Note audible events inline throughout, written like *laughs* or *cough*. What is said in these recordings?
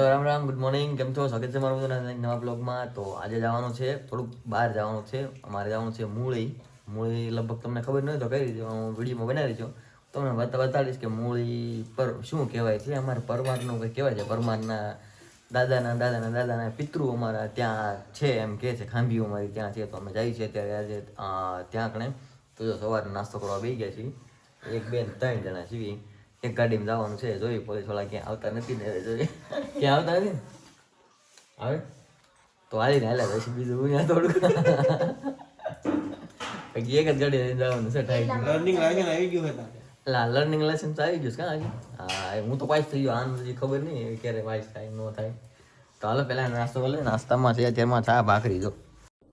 તો Ram Ram good morning કેમ છો? સ્વાગત છે મારું બધાના નવા બ્લોગમાં તો આજે જવાનું છે, થોડુંક બહાર જવાનું છે. અમારે જવાનું છે મૂળી. મૂળી લગભગ તમને ખબર નથી તો કઈ રીતે, હું વિડીયોમાં બનાવી છું. તમને બતા બતાડીશ કે મૂળી પર શું કહેવાય છે. અમારે પરમારનું કંઈ કહેવાય છે. પરમારના દાદાના દાદાના દાદાના પિતૃ અમારા ત્યાં છે એમ કહે છે. ખાંભીઓ અમારી ત્યાં છે. તો અમે જઈએ છીએ અત્યારે આજે ત્યાં કણે. તો જો સવારે નાસ્તો કરવા બેસી ગયા છીએ. એક બે ત્રણ જણા છીએ. એક ગાડીમાં જવાનું છે જોઈએ પોલીસવાળા ક્યાં આવતા નથી ને જોઈએ ક્યાં આવતા નથી? આવે તો હાલીને હાલ્યા પછી બીજું હું ત્યાં થોડુંક પછી એક જ ગાડી લઈને જવાનું છે ટાઈમ લર્નિંગ લાગે ને આવી ગયું હતા લા લર્નિંગ લેસન તો આવી ગયું છે કાં હજી? હા હું તો પાસ થઈ ગયો આને હજી ખબર નહીં ક્યારે પાસ થાય ન થાય. તો હાલો પેલા નાસ્તો કરે નાસ્તામાં છે અત્યારમાં ચા ભાખરી જો.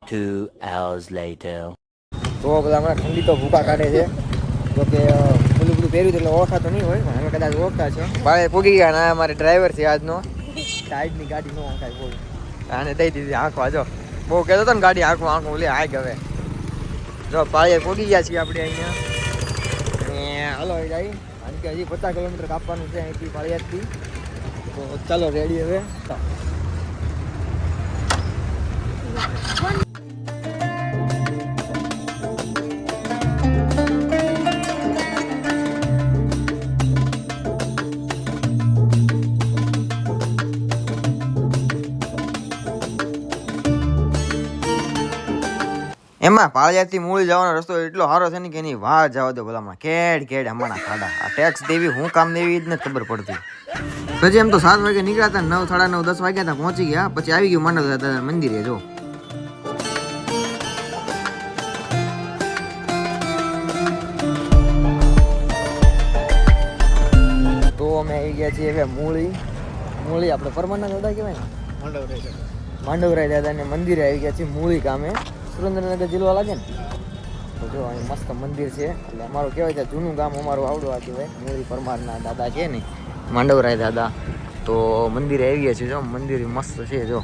Two hours later. તો બધા હમણાં ઠંડી તો ભૂકા કાઢે છે. જો કે બધું પહેર્યું એટલે ઓળખાતો નહીં હોય પણ અમે કદાચ ઓળખતા છે. ભાઈ પૂગી ગયા ના અમારે ડ્રાઈવર છે આજનો. ટાઈટની ગાડી નો ઓળખાય બહુ આને દઈ દીધી આંખવા જો. બહુ કહેતો હતો ને ગાડી આંખો આંખ લે આગ હવે જો પાળીએ પૂગી ગયા છીએ આપણે અહીંયા. હાલો જાય. કારણ કે હજી પચાસ કિલોમીટર કાપવાનું છે અહીંથી પાળિયાદથી તો ચાલો રેડી હવે. એમાં પાળિયાથી મૂળી જવાનો રસ્તો એટલો સારો છે ને કે એની વાહ જવા દો ભલામણ કેડ કેડ હમણાં ખાડા. આ ટેક્સ દેવી હું કામ દેવી જ નથી ખબર પડતી. પછી એમ તો સાત વાગે નીકળ્યા હતા નવ સાડા નવ દસ વાગ્યા હતા પહોંચી ગયા. પછી આવી ગયું માંડવ દાદા મંદિરે જો. તો અમે આવી ગયા છીએ હવે મૂળી. મૂળી આપણે પરમાનંદ દાદા કહેવાય ને? માંડવરાય દાદા. માંડવરાય દાદાને મંદિરે આવી ગયા છીએ મૂળી ગામે. સુરેન્દ્રનગર જિલ્લો લાગે ને? તો જો, અહીં મસ્ત મંદિર છે. એટલે અમારું કહેવાય છે, જૂનું ગામ અમારું આવડું આ કહેવાય. મૂળી પરમારના દાદા છે ને, માંડવરાય દાદા. તો મંદિરે આવીએ છીએ, જો, મંદિર મસ્ત છે, જો.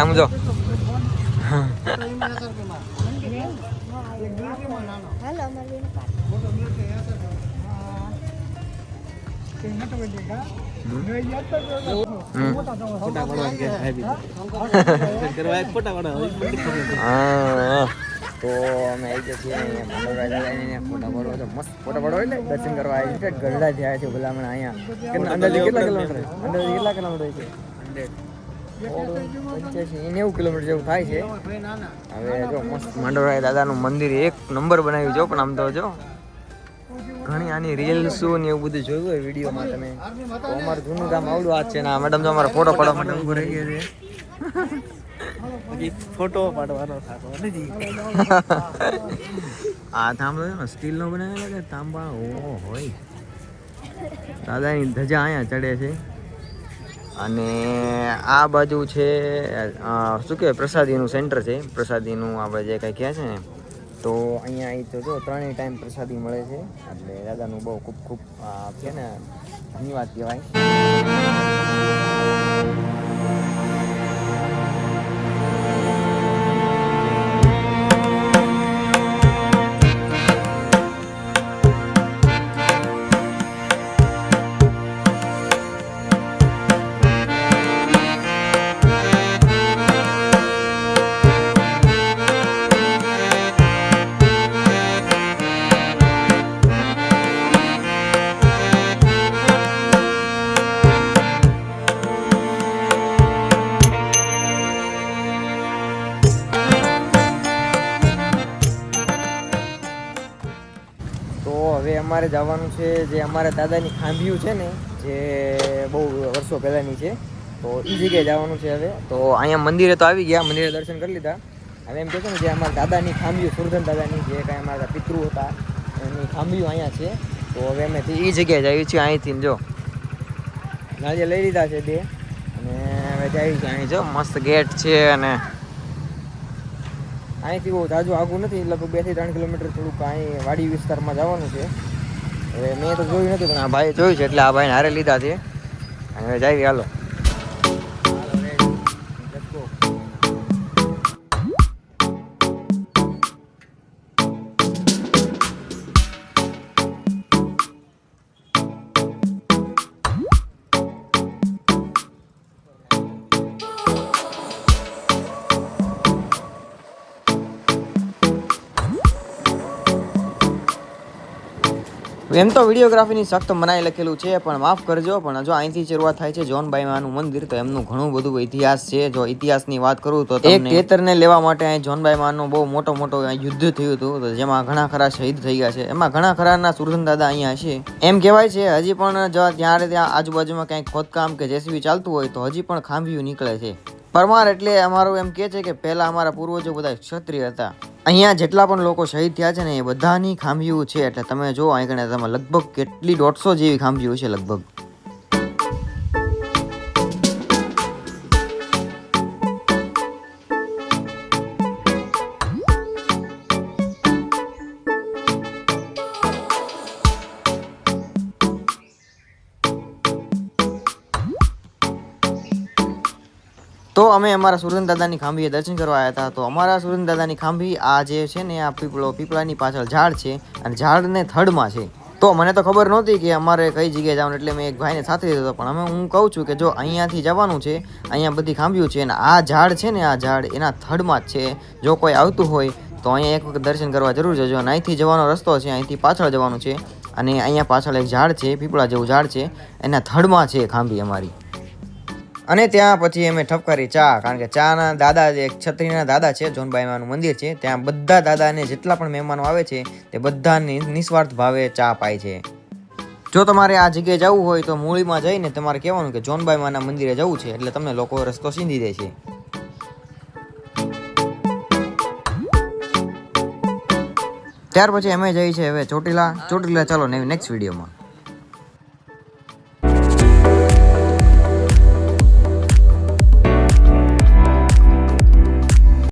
આમ જો. હમ. દર્શન કરવા આવી છે ગરડા છે ભલામણ અહીંયા કેટલા કિલોમીટર છે પંચ્યાસી નેવું જેવું થાય છે હવે જો મસ્ત માંડવરાય દાદાનું મંદિર એક નંબર બનાવ્યું છે પણ આમ તો જો ઘણી આની રીલ્સો ને એવું બધું જોયું હોય વિડીયોમાં તમે. તો અમારું જૂનું ગામ આવડું આ છે ને આ મેડમ તો અમારા ફોટો પાડવા માટે ઊભો રહી ગયા છે. *laughs* ફોટો પાડવાનો થતો નથી. *laughs* આ થાંભલો છે ને સ્ટીલનો બનાવેલો કે તાંબા ઓ હોય. દાદાની ધજા અહીંયા ચડે છે. અને આ બાજુ છે શું કહેવાય પ્રસાદીનું સેન્ટર છે. પ્રસાદીનું આપણે જે કંઈ કહે છે ને તો અહીંયા એ તો જો ત્રણેય ટાઈમ પ્રસાદી મળે છે. એટલે દાદાનું બહુ ખૂબ ખૂબ છે ને, ધન્યવાદ કહેવાય. અમારે જવાનું છે જે અમારા દાદાની ખાંભિયું છે ને, જે બહુ વર્ષો પહેલાંની છે, તો એ જગ્યાએ જવાનું છે હવે. તો અહીંયા મંદિરે તો આવી ગયા, મંદિરે દર્શન કરી લીધા. હવે એમ કહેતો ને જે અમારા દાદાની ખાંભીઓ સુરધન દાદાની જે કાંઈ અમારા પિતૃ હતા એની ખાંભીઓ અહીંયા છે. તો હવે અમે એ જગ્યાએ જઈએ છીએ અહીંથી જો. નાળિયેર લઈ લીધા છે બે. અને હવે જઈએ છીએ અહીં જો, મસ્ત ગેટ છે અને અહીંથી બહુ તાજું આગું નથી, લગભગ બેથી ત્રણ કિલોમીટર થોડુંક અહીં વાડી વિસ્તારમાં જવાનું છે. હવે મેં તો જોયું નથી, પણ આ ભાઈ જોયું છે, એટલે આ ભાઈને હારે લીધા છે. હવે જાય હાલો. એમ તો વિડીયોગ્રાફીની સખ્ત મનાઈ લખેલું છે પણ માફ કરજો પણ જો અહીંથી શરૂઆત થાય છે જોનબાઈ માનું મંદિર તો એમનું ઘણું બધું ઇતિહાસ છે. જો ઇતિહાસની વાત કરું તો એક કેતરને લેવા માટે અહીં જોનબાઈ માનું બહુ મોટો મોટો યુદ્ધ થયું હતું તો જેમાં ઘણા ખરા શહીદ થઈ ગયા છે. એમાં ઘણા ખરાના સુરધન દાદા અહીંયા છે એમ કહેવાય છે હજી પણ જો ત્યારે ત્યાં આજુબાજુમાં ક્યાંક ખોદકામ કે જેસીબી ચાલતું હોય તો હજી પણ ખાંભિયું નીકળે છે. પરમાર એટલે અમારું એમ કે છે કે પહેલા અમારા પૂર્વજો બધા ક્ષત્રિય હતા. અહીંયા જેટલા પણ લોકો શહીદ થયા છે ને એ બધાની ખાંભીઓ છે. એટલે તમે જો અહીં તમે લગભગ કેટલી દોઢસો જેવી ખાંભીઓ છે લગભગ. તો અમે અમારા સુરેન્દ્ર દાદાની ખાંભીએ દર્શન કરવા આવ્યા હતા તો અમારા સુરેન્દ્ર દાદાની ખાંભી આ જે છે ને, આ પીપળો, પીપળાની પાછળ ઝાડ છે અને ઝાડને થડમાં છે. તો મને તો ખબર નહોતી કે અમારે કઈ જગ્યાએ જવાનું એટલે મેં એક ભાઈને સાથે હતો. પણ અમે હું કહું છું કે જો અહીંયાથી જવાનું છે, અહીંયા બધી ખાંભીઓ છે અને આ ઝાડ છે ને, આ ઝાડ એના થડમાં જ છે. જો કોઈ આવતું હોય તો અહીંયા એક વખત દર્શન કરવા જરૂર જજો. અને અહીંથી જવાનો રસ્તો છે, અહીંથી પાછળ જવાનું છે. અને અહીંયા પાછળ એક ઝાડ છે, પીપળા જેવું ઝાડ છે. એના થડમાં છે ખાંભી અમારી. અને ત્યાં પછી અમે ઠપકારી ચા, કારણ કે ચાના દાદા જે છત્રીના દાદા છે જોનબાઈમાનું મંદિર છે, ત્યાં બધા દાદાને જેટલા પણ મહેમાનો આવે છે, તે બધાની નિસ્વાર્થ ભાવે ચા પાય છે. જો તમારે આ જગ્યાએ જવું હોય તો મૂળીમાં જઈને તમારે કહેવાનું કે જોનબાઈમાના મંદિરે જવું છે, એટલે તમને લોકો રસ્તો સીંધી દે છે. ત્યાર પછી અમે જઈએ છીએ હવે ચોટીલા. ચોટીલા ચાલો નેક્સ્ટ વિડીયોમાં